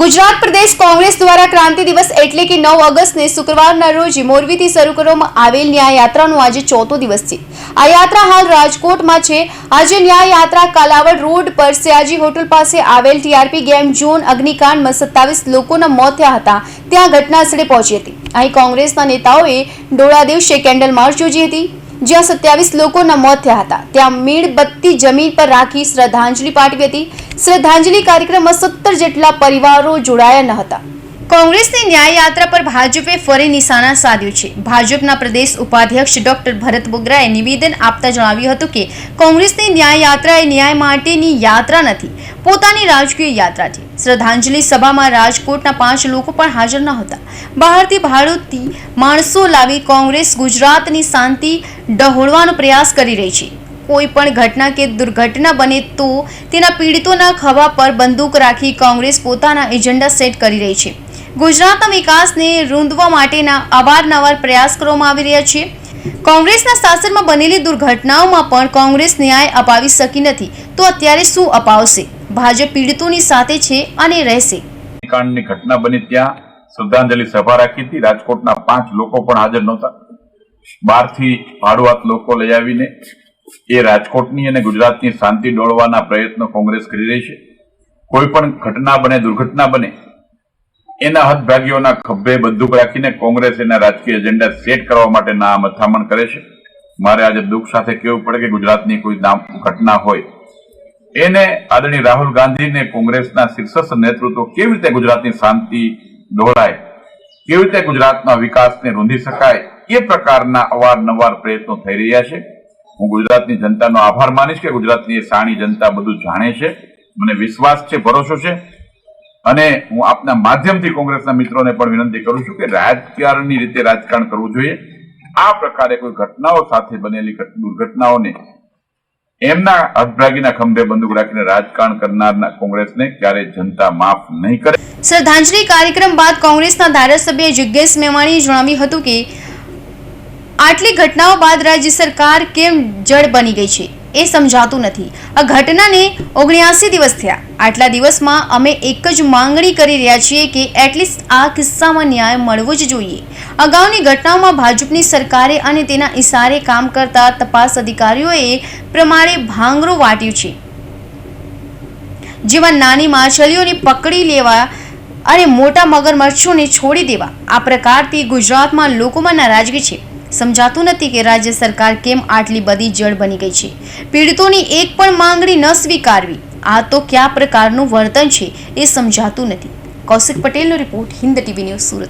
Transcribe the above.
ગુજરાત પ્રદેશ કોંગ્રેસ દ્વારા ક્રાંતિ દિવસ એટલે કે નવ ઓગસ્ટને શુક્રવારના રોજ મોરબીથી શરૂ કરવામાં આવેલ ન્યાય યાત્રાનો આજે ચોથો દિવસ છે. આ યાત્રા હાલ રાજકોટમાં છે. આજે ન્યાય યાત્રા કાલાવડ રોડ પર સયાજી હોટલ પાસે આવેલ ટીઆરપી ગેમ ઝોન અગ્નિકાંડમાં સત્તાવીસ લોકોના મોત થયા હતા. ત્યાં ઘટનાસ્થળે પહોંચી હતી. અહીં કોંગ્રેસના નેતાઓએ ડોળા દિવસે કેન્ડલ માર્ચ યોજી હતી. જ્યાં સત્યાવીસ લોકોના મોત થયા હતા. ત્યાં મીણબત્તી જમીન પર રાખી શ્રદ્ધાંજલિ પાઠવી હતી. શ્રદ્ધાંજલિ કાર્યક્રમમાં સત્તર જેટલા પરિવારો જોડાયા ન હતા. કોંગ્રેસની ન્યાય યાત્રા પર ભાજપે ફરી નિશાના સાધ્યું છે. ભાજપના પ્રદેશ ઉપાધ્યક્ષ ડોક્ટર ભરત બોગરાએ નિવેદન આપતા જણાવ્યું હતું કે, કોંગ્રેસની ન્યાય યાત્રા એ ન્યાય માટેની યાત્રા નથી, પોતાની રાજકીય યાત્રા છે. શ્રદ્ધાંજલિ સભામાં રાજકોટના પાંચ લોકો પણ હાજર ન હતા. બહારથી ભાડુતથી માણસો લાવી કોંગ્રેસ ગુજરાતની શાંતિ ડહોળવાનો પ્રયાસ કરી રહી છે. કોઈ પણ ઘટના કે દુર્ઘટના બને તો તેના પીડિતોના ખભા પર બંદૂક રાખી કોંગ્રેસ પોતાના એજન્ડા સેટ કરી રહી છે. ગુજરાતના વિકાસને રૂંધવા માટેના અવારનવાર પ્રયાસ કરવામાં આવી રહ્યા છે. કોંગ્રેસના શાસનમાં બનેલી દુર્ઘટનાઓમાં પણ કોંગ્રેસ ન્યાય અપાવી શકી નથી. તો અત્યારે શું અપાવશે? ભાજપ પીડિતોની સાથે છે અને રહેશે. કાંડની ઘટના બની ત્યાં શ્રદ્ધાંજલિ સભા રાખી હતી. રાજકોટના પાંચ લોકો પણ હાજર નહોતા. બહારથી ભાડુઆત લોકો લઈ આવીને એ રાજકોટની અને ગુજરાતની શાંતિ ડોળવાના પ્રયત્નો કોંગ્રેસ કરી રહી છે. કોઈ પણ ઘટના બને, દુર્ઘટના બને, એના હદભાગીઓના ખભે બંદૂક રાખીને કોંગ્રેસ એના રાજકીય એજન્ડા સેટ કરવા માટેના મથામણ કરે છે. મારે આજે દુઃખ સાથે કહેવું પડે કે ગુજરાતની કોઈ નામ ઘટના હોય. એને આદરણીય રાહુલ ગાંધીને કોંગ્રેસના શીર્ષસ્થ નેતૃત્વ કેવી રીતે ગુજરાતની શાંતિ ડોળાય, કેવી રીતે ગુજરાતના વિકાસને રૂંધી શકાય, એ પ્રકારના અવારનવાર પ્રયત્નો થઈ રહ્યા છે. હું ગુજરાતની જનતાનો આભાર માનીશ કે ગુજરાતની એ સાણી જનતા બધું જાણે છે. મને વિશ્વાસ છે, ભરોસો છે. અને હું આપના માધ્યમથી કોંગ્રેસના મિત્રોને પણ વિનંતી કરું છું કે રાજકારણની રીતે રાજકારણ કરવું જોઈએ. આ પ્રકારે કોઈ ઘટનાઓ સાથે બનેલી દુર્ઘટનાઓને એમના હદભાગીના ખંભે બંદૂક રાખીને રાજકારણ કરનારના કોંગ્રેસને ક્યારે જનતા માફ નહીં કરે. શ્રદ્ધાંજલિ કાર્યક્રમ બાદ કોંગ્રેસના ધારાસભ્ય જિજ્ઞેશ મેવાણીએ જણાવ્યું હતું કે આટલી ઘટનાઓ બાદ રાજ્ય સરકાર કેમ જડ બની ગઈ છે એ સમજાતું નથી. આ ઘટનાને ઓગણ્યાસી દિવસ થયા. આટલા દિવસમાં અમે એક જ માંગણી કરી રહ્યા છીએ કે એટલીસ્ટ આ કિસ્સામાં ન્યાય મળવો જ જોઈએ. અગાઉની ઘટનાઓમાં ભાજપની સરકારે અને તેના ઇશારે કામ કરતા તપાસ અધિકારીઓએ પ્રમાણે ભાંગરો વાટ્યું છે. જેમાં નાની માછલીઓને પકડી લેવા અને મોટા મગરમચ્છોને છોડી દેવા. આ પ્રકારથી ગુજરાતમાં લોકોમાં નારાજગી છે. સમજાતું નથી કે રાજ્ય સરકાર કેમ આટલી બધી જળ બની ગઈ છે. પીડિતોની એક પણ માંગણી ન સ્વીકારવી. આ તો કયા પ્રકારનું વર્તન છે એ સમજાતું નથી. કૌશિક પટેલનો report Hind TV news Surat.